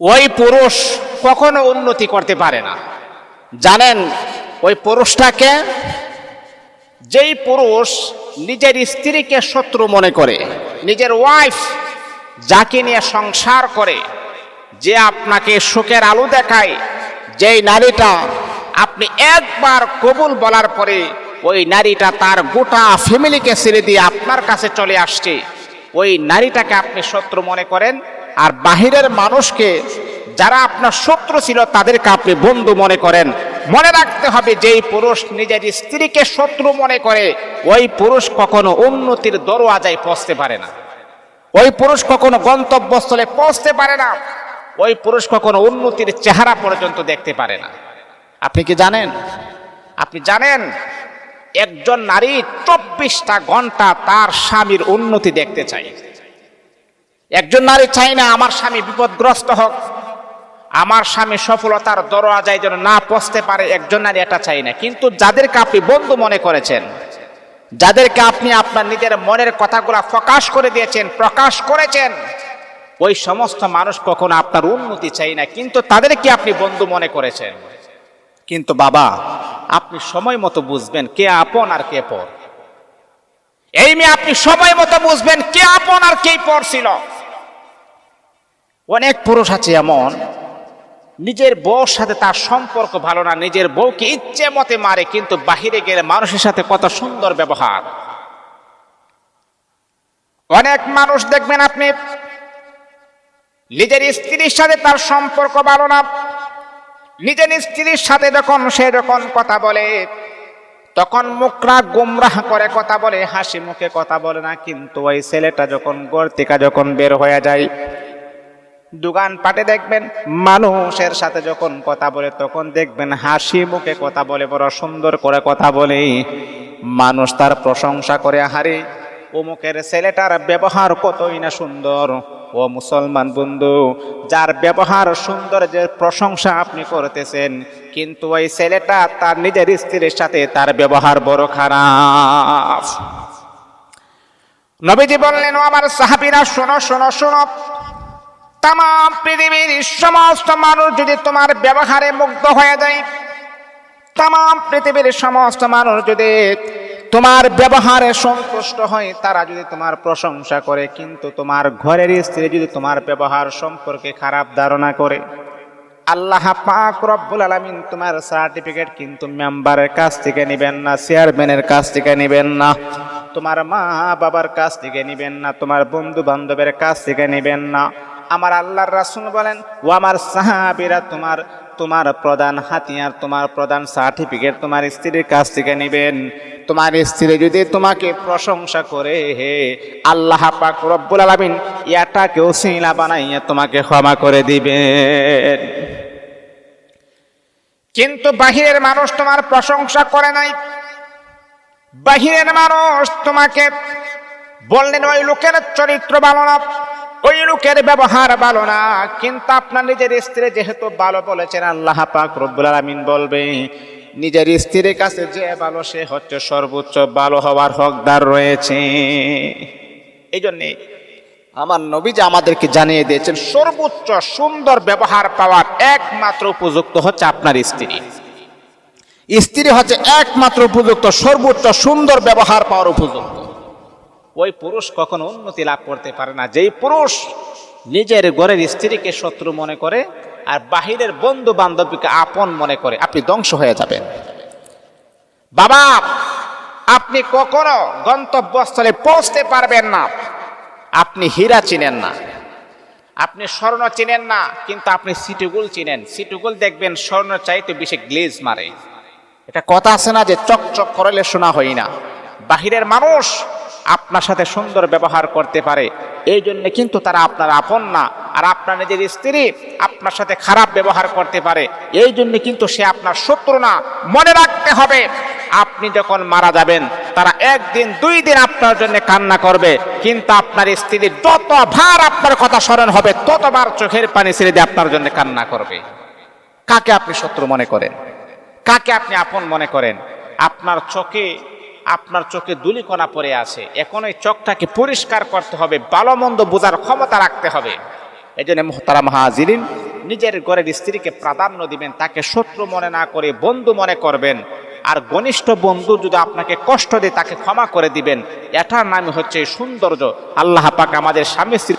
ওই পুরুষ কখনো উন্নতি করতে পারে না। জানেন, ওই পুরুষটাকে যেই পুরুষ নিজের স্ত্রীকে শত্রু মনে করে, নিজের ওয়াইফ যাকে নিয়ে সংসার করে, যে আপনাকে সুখের আলো দেখায়, যেই নারীটা আপনি একবার কবুল বলার পরে ওই নারীটা তার গোটা ফ্যামিলিকে ছেড়ে দিয়ে আপনার কাছে চলে আসছে, ওই নারীটাকে আপনি শত্রু মনে করেন আর বাহিরের মানুষকে যারা আপনার শত্রু ছিল, তাদেরকে আপনি বন্ধু মনে করেন। মনে রাখতে হবে, যেই পুরুষ নিজের স্ত্রীকে শত্রু মনে করে, ওই পুরুষ কখনো উন্নতির দরওয়াজায় পৌঁছতে পারে না। ওই পুরুষ কখনো গন্তব্যস্থলে পৌঁছতে পারে না। ওই পুরুষ কখনো উন্নতির চেহারা পর্যন্ত দেখতে পারে না। আপনি কি জানেন? আপনি জানেন, একজন নারী চব্বিশটা ঘণ্টা তার স্বামীর উন্নতি দেখতে চায়। একজন নারী চাই না আমার স্বামী বিপদগ্রস্ত হোক, আমার স্বামী সফলতার দরওয়াজায় যেন না পৌঁছতে পারে, একজন নারী এটা চাই না। কিন্তু যাদেরকে আপনি বন্ধু মনে করেছেন, যাদেরকে আপনি আপনার নিজের মনের কথাগুলা প্রকাশ করে দিয়েছেন, প্রকাশ করেছেন, ওই সমস্ত মানুষ কখনো আপনার উন্নতি চাই না, কিন্তু তাদেরকে আপনি বন্ধু মনে করেছেন। কিন্তু বাবা, আপনি সময় মতো বুঝবেন কে আপন আর কে পর। এই মেয়ে, আপনি সময় মতো বুঝবেন কে আপন আর কে পর ছিল। অনেক পুরুষ আছে এমন, নিজের বউর সাথে তার সম্পর্ক ভালো না, নিজের বউকে ইচ্ছে মতে মারে, কিন্তু বাহিরে গেলে মানুষের সাথে কত সুন্দর ব্যবহার। অনেক মানুষ দেখবেন আপনি, নিজের স্ত্রীর সাথে তার সম্পর্ক ভালো না, নিজের স্ত্রীর সাথে যখন সে যখন কথা বলে, তখন মুখরা গুমরাহ করে কথা বলে, হাসি মুখে কথা বলে না, কিন্তু ওই ছেলেটা যখন গড় থেকে যখন বের হয়ে যায় দোকান পাটে দেখবেন, মানুষের সাথে যখন কথা বলে তখন দেখবেন হাসি মুখে কথা বলে, বড় সুন্দর করে কথা বলে। মানুষ তার প্রশংসা করে হারে অমুকের ছেলেটার ব্যবহার কতই না সুন্দর। ও মুসলমান বন্ধু, যার ব্যবহার সুন্দর যে প্রশংসা আপনি করতেছেন, কিন্তু ওই ছেলেটা তার নিজের স্ত্রীর সাথে তার ব্যবহার বড় খারাপ। নবীজি বললেন আমার সাহাবিরা, শোনো শোনো শোনো তাম পৃথিবীর সমস্ত মানুষ যদি তোমার ব্যবহারে মুগ্ধ হয়ে যায় তাম পৃথিবীর সমস্ত মানুষ যদি তোমার ব্যবহারে সন্তুষ্ট হয়, তারা যদি তোমার প্রশংসা করে, কিন্তু তোমার ঘরের স্ত্রী যদি তোমার ব্যবহার সম্পর্কে খারাপ ধারণা করে, আল্লাহ পাক রব্বুল আলামিন তোমার সার্টিফিকেট কিন্তু মেম্বারের কাছ থেকে নেবেন না চেয়ারম্যানের কাছ থেকে নেবেন না, তোমার মা বাবার কাছ থেকে নেবেন না, তোমার বন্ধু বান্ধবের কাছ থেকে নেবেন না। আমার আল্লাহর রাসূল বলেন ও আমার সাহাবিরা তোমার তোমার প্রধান হাতিয়ার, তোমার প্রধান সার্টিফিকেট তোমার স্ত্রীর কাছ থেকে নেবেন। তোমার স্ত্রী যদি তোমাকে প্রশংসা করে, হে আল্লাহ পাক রব্বুল আলামিন ইয়াটাকেও শিলা বানাইয়া তোমাকে ক্ষমা করে দিবেন। কিন্তু বাহিরের মানুষ তোমার প্রশংসা করে নাই। বাহিরের মানুষ তোমাকে বললেন, ওই লোকের চরিত্র ভালো না। ওই লোকের ব্যবহার ভালো না, কিন্তু আপনার নিজের স্ত্রী যেহেতু ভালো বলেছেন, আল্লাহ পাক রব্বুল আলামিন বলবে, নিজের স্ত্রীর কাছে যে ভালো সে হচ্ছে সর্বোচ্চ ভালো হওয়ার হকদার রয়েছে। এই জন্যে আমার নবীজি আমাদেরকে জানিয়ে দিয়েছেন, সর্বোচ্চ সুন্দর ব্যবহার পাওয়ার একমাত্র উপযুক্ত হচ্ছে আপনার স্ত্রী। স্ত্রী হচ্ছে একমাত্র উপযুক্ত, সর্বোচ্চ সুন্দর ব্যবহার পাওয়ার উপযুক্ত। ওই পুরুষ কখনো উন্নতি লাভ করতে পারে না। যেই পুরুষ নিজের ঘরের স্ত্রীকে শত্রু মনে করে আর বাহিরের বন্ধু বান্ধবীকে আপন মনে করে, আপনি ধ্বংস হয়ে যাবেন। বাবা, আপনি কখনো গন্তব্যস্থলে পৌঁছতে পারবেন না। আপনি হীরা চিনেন না। আপনি স্বর্ণ চিনেন না, কিন্তু আপনি সিটুগুল চিনেন। সিটুগুল দেখবেন স্বর্ণ চাইতে বেশি গ্লেজ মারে। এটা কথা আছে না যে চকচক করলে শোনা হয় না। বাহিরের মানুষ আপনার সাথে সুন্দর ব্যবহার করতে পারে। এই জন্য কিন্তু তারা আপনার আপন না, আর আপনার নিজের স্ত্রী আপনার সাথে খারাপ ব্যবহার করতে পারে। এই জন্য কিন্তু সে আপনার শত্রু না, মনে রাখতে হবে। আপনি যখন মারা যাবেন, তারা একদিন, দুই দিন আপনার জন্য কান্না করবে। কিন্তু আপনার স্ত্রী যতবার আপনার কথা স্মরণ হবে, ততবার চোখের পানি ছেড়ে দিয়ে আপনার জন্য কান্না করবে। কাকে আপনি শত্রু মনে করেন? কাকে আপনি আপন মনে করেন? আপনার চোখে আপনার চোখে দুলিকণা পড়ে আছে। এখন এই চোখটাকে পরিষ্কার করতে হবে ভালো মন্দ বোঝার ক্ষমতা রাখতে হবে। এই জন্য মোহতারা মাহাজিরিন নিজের ঘরের স্ত্রীকে প্রাধান্য দিবেন, তাকে শত্রু মনে না করে বন্ধু মনে করবেন। আর ঘনিষ্ঠ বন্ধু যদি আপনাকে কষ্ট দেয়, তাকে ক্ষমা করে দিবেন। এটার নামই হচ্ছে সৌন্দর্য। আল্লাহ পাক আমাদের স্বামী স্ত্রী